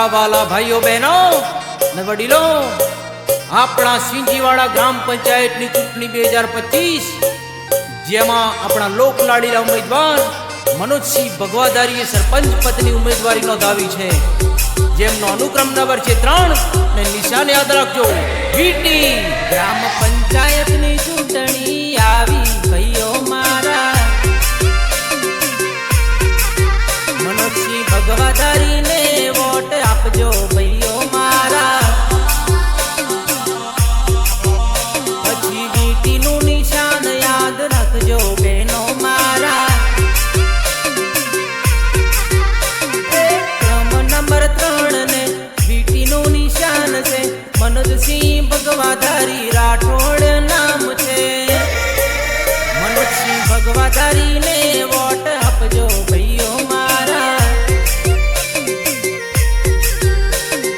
મારા વાલા ભાઈઓ બહેનો ને વડીલો આપણા સિંજીવાડા ગ્રામ પંચાયતની ચૂંટણી બે હજાર પચીસ જેમાં આપણા લોકલાડીલા ઉમેદવાર મનોજસિંહ ભગવાદારીએ સરપંચ પદની ઉમેદવારી નોંધાવી છે. જેમનો અનુક્રમ નંબર છે ત્રણ ને નિશાન યાદ રાખજો. વીટી ગ્રામ પંચાયતની ચૂંટણી આવી ભાઈઓ મારા. મનોજસિંહ ભગવાધારીને મનોજસિંહ ભગવાધારી રાઠોડ નામ છે. મનવતસિંહ ભગવાધારી ને વોટ આપજો ભાઈઓ મારા.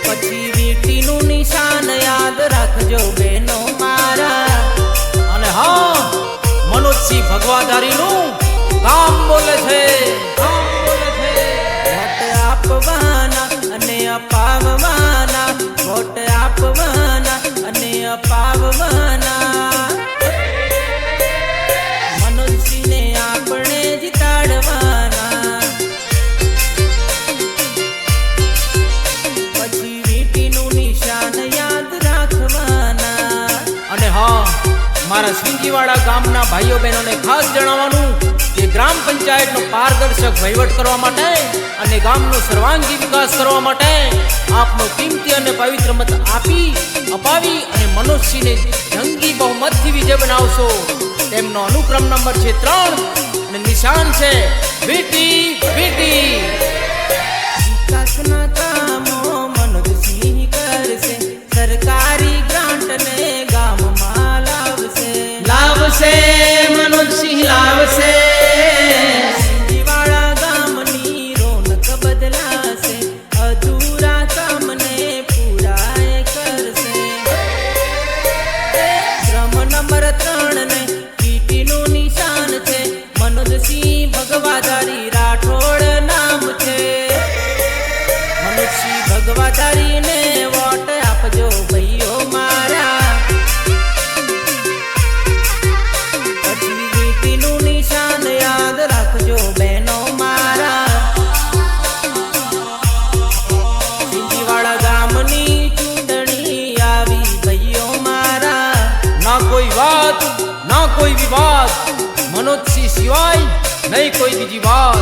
પછી વીટીનું નિશાન યાદ રાખજો બેનો મારા. અને હા, મનોજસિંહ ભગવાધારીનું કામ કામ બોલે છે. આપવાના અને અપાવવાના. વોટ આપવાના મારા સિંજીવાડા ગામના ભાઈઓ બહેનોને ખાસ જણાવવાનું કે ગ્રામ પંચાયતનો પારદર્શક વહીવટ કરવા માટે અને ગામનો સર્વાંગી વિકાસ કરવા માટે આપનો કિંમતી અને પવિત્ર મત આપી, અપાવી અને મનોજસિંહને જંગી બહુમતથી વિજય બનાવશો. તેમનો અનુક્રમ નંબર છે ત્રણ અને નિશાન છે વીટી વીટી. મનોજસિંહ ભગવાધારીને વોટ આવી ભાઈઓ મારા. ના કોઈ વાત, ના કોઈ વિવાદ. મનોજસિંહ સિવાય નહીં કોઈ બીજી વાત.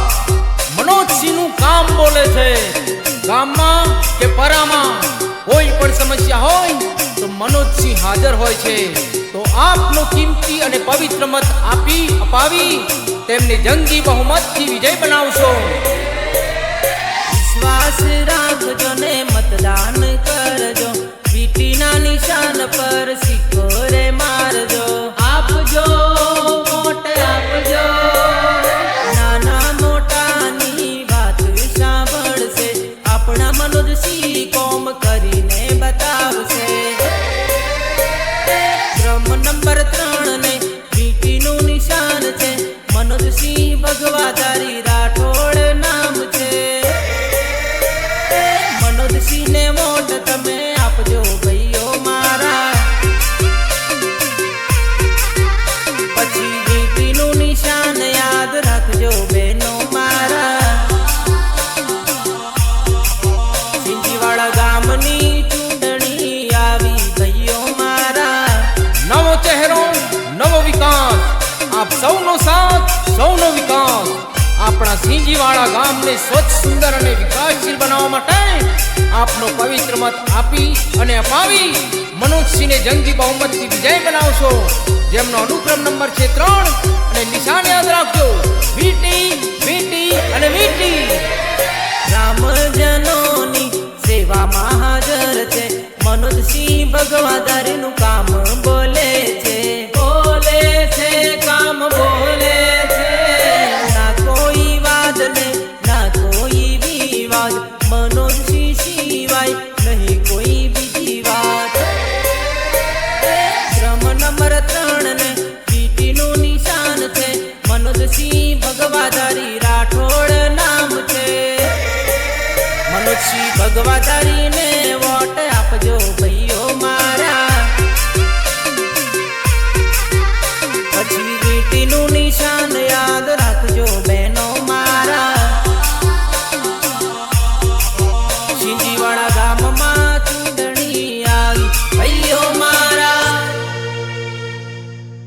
મનોજસિંહનું કામ બોલે છે. ગામમાં હાજર હોય છે. તો આપનો કિંમતી અને પવિત્ર મત આપી, અપાવી, તેમને જંગી બહુમતથી વિજય બનાવશો. વિશ્વાસ રાખજો ને મતદાન કરજો. વીટીના નિશાન પર સિક્કો રે મારજો. આપજો, વોટ આપજો. નાના મોટાની વાત સાંભળશે. આપણા મનોજસિંહ કોમ કરીને બતાવશે. ક્રમ નંબર ત્રણ ને વીટીનું નિશાન છે. મનોજસિંહ ભગવાધારી સૌનો વિકાસ આપણા સિંજીવાડા ગામને સ્વચ્છ, સુંદર અને વિકાસશીલ બનાવવા માટે આપનો પવિત્ર મત આપી અને અપાવી. મનોજસિંહને જંગી બહુમતથી વિજય બનાવશો, જેમનો અનુક્રમ નંબર છે ત્રણ. અને નિશાન યાદ રાખજો, વીટી વીટી અને વીટી. રામજનોની સેવામાં હાજર છે. મનોજસિંહ ભગવાદારીનું કામ બોલે છે. ભગવાધારી રાઠોડ